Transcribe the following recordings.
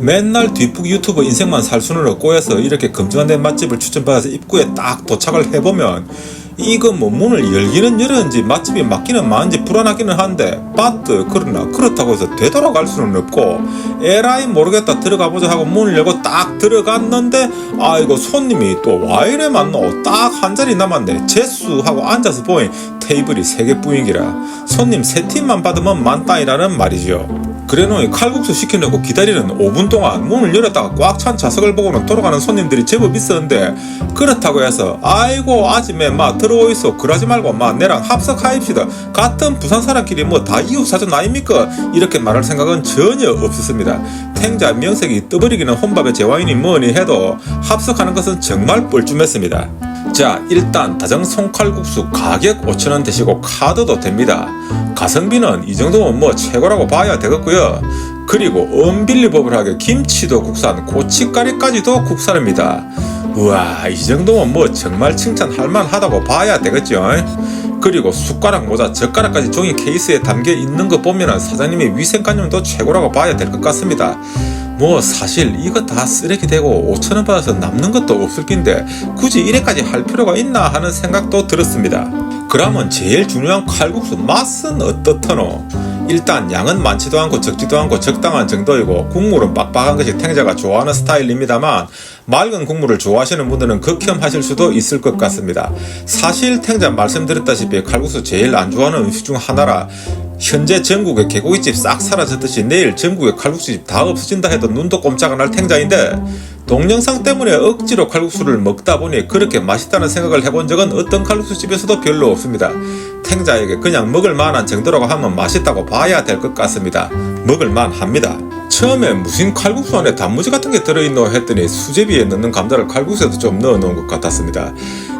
맨날 뒷북 유튜버 인생만 살 수는 꼬여서 이렇게 검증된 맛집을 추천받아서 입구에 딱 도착을 해보면 이거 뭐 문을 열기는 열었는지 맛집이 맞기는 맞는지 불안하기는 한데 빠뜨 그러나 그렇다고 해서 되돌아갈 수는 없고 에라이 모르겠다 들어가보자 하고 문을 열고 딱 들어갔는데 아이고 손님이 또 와이래 맞노? 딱 한 자리 남았네. 재수하고 앉아서 보니 테이블이 세 개뿐이기라 손님 세 팀만 받으면 만땅이라는 말이죠 그래놓이 칼국수 시키려고 기다리는 5분 동안 문을 열었다가 꽉 찬 좌석을 보고는 돌아가는 손님들이 제법 있었는데 그렇다고 해서 아이고 아침에 마 들어오 있어. 그러지 말고 마 내랑 합석하입시다. 같은 부산 사람끼리 뭐 다 이웃 사촌 아닙니까? 이렇게 말할 생각은 전혀 없었습니다. 탱자 명색이 떠버리기는 혼밥의 제와인이 뭐니 해도 합석하는 것은 정말 뻘쭘했습니다 자 일단 다정 송칼국수 가격 5천원 되시고 카드도 됩니다. 가성비는 이 정도면 뭐 최고라고 봐야 되겠고요. 그리고 언빌리버블하게 김치도 국산 고춧가루까지도 국산입니다. 우와 이 정도면 뭐 정말 칭찬할 만하다고 봐야 되겠죠 그리고 숟가락 모자 젓가락까지 종이 케이스에 담겨 있는 거 보면은 사장님의 위생관념도 최고라고 봐야 될 것 같습니다 뭐 사실 이거 다 쓰레기 되고 5천원 받아서 남는 것도 없을 낀데 굳이 이래까지 할 필요가 있나 하는 생각도 들었습니다. 그러면 제일 중요한 칼국수 맛은 어떻더노? 일단 양은 많지도 않고 적지도 않고 적당한 정도이고 국물은 빡빡한 것이 탱자가 좋아하는 스타일입니다만 맑은 국물을 좋아하시는 분들은 극혐하실 수도 있을 것 같습니다. 사실 탱자 말씀드렸다시피 칼국수 제일 안 좋아하는 음식 중 하나라 현재 전국에 개고기집 싹 사라졌듯이 내일 전국에 칼국수집 다 없어진다 해도 눈도 꼼짝 안 할 탱자인데 동영상 때문에 억지로 칼국수를 먹다 보니 그렇게 맛있다는 생각을 해본 적은 어떤 칼국수 집에서도 별로 없습니다. 탱자에게 그냥 먹을 만한 정도라고 하면 맛있다고 봐야 될 것 같습니다. 먹을 만합니다. 처음에 무슨 칼국수 안에 단무지 같은 게 들어있노 했더니 수제비에 넣는 감자를 칼국수에도 좀 넣어놓은 것 같았습니다.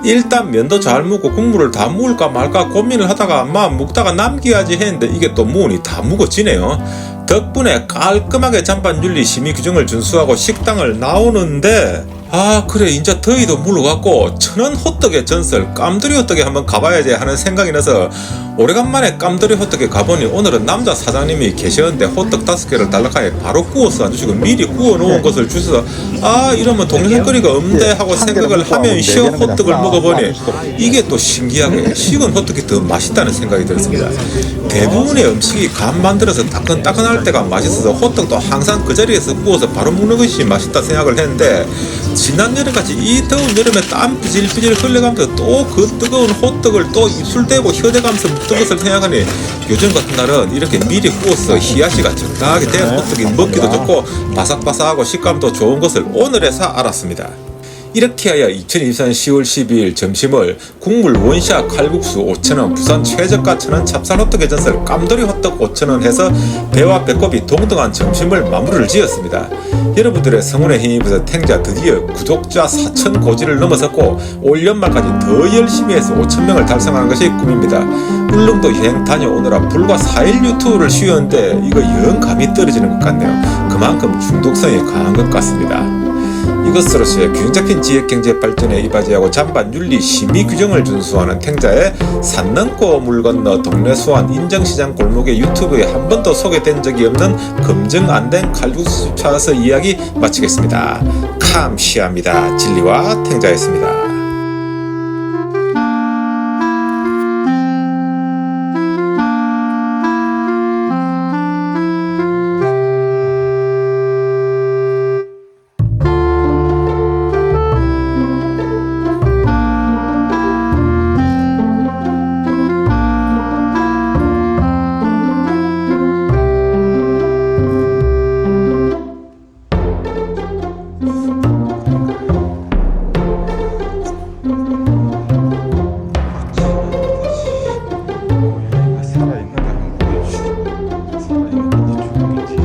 일단 면도 잘 묵고 국물을 다 묵을까 말까 고민을 하다가 막 묵다가 남겨야지 했는데 이게 또 무은이 다 묵어지네요. 덕분에 깔끔하게 잔반 윤리 심의 규정을 준수하고 식당을 나오는데 아 그래. 이제 더위도 물러갔고 천원 호떡의 전설 깜드리 호떡에 한번 가봐야지 하는 생각이 나서 오래간만에 깜드리 호떡에 가보니 오늘은 남자 사장님이 계셨는데 호떡 다섯 개를 달라카에 바로 구워서 안 주시고 미리 구워 놓은 것을 주셔서 아 이러면 동네거리가 없는데 하고 생각을 하면서 호떡을 먹어보니 이게 또 신기하게 식은 호떡이 더 맛있다는 생각이 들었습니다. 대부분의 음식이 간 만들어서 따끈따끈할 때가 맛있어서 호떡도 항상 그 자리에서 구워서 바로 먹는 것이 맛있다 생각을 했는데 지난 여름같이 이 더운 여름에 땀 삐질삐질 흘려가면서 또 그 뜨거운 호떡을 또 입술 대고 혀대 감면서 먹던 것을 생각하니 요즘 같은 날은 이렇게 미리 구워서 희야시가 적당하게 된 호떡이 먹기도 좋고 바삭바삭하고 식감도 좋은 것을 오늘에서 알았습니다. 이렇게 하여 2024년 10월 12일 점심을 국물 원샷 칼국수 5,000원, 부산 최저가 천원 찹쌀호떡의 전설 깜돌이 호떡 5,000원 해서 배와 배꼽이 동등한 점심을 마무리를 지었습니다. 여러분들의 성원에 힘입어서 탱자 드디어 구독자 4,000 고지를 넘어섰고 올 연말까지 더 열심히 해서 5,000명을 달성하는 것이 꿈입니다. 울릉도 여행 다녀오느라 불과 4일 유튜브를 쉬었는데 이거 영 감이 떨어지는 것 같네요. 그만큼 중독성이 강한 것 같습니다. 이것으로서의 균형 잡힌 지역 경제 발전에 이바지하고 잔반 윤리 심의 규정을 준수하는 탱자의 산 넘고 물 건너 동네 수완 인정시장 골목의 유튜브에 한 번도 소개된 적이 없는 검증 안 된 칼국수 찾아서 이야기 마치겠습니다. 감시합니다. 진리와 탱자였습니다. 살아있는 한국의 주 살아있는 이 주국이지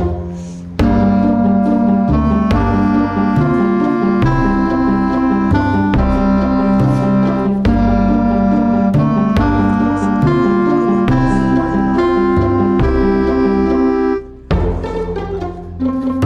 thank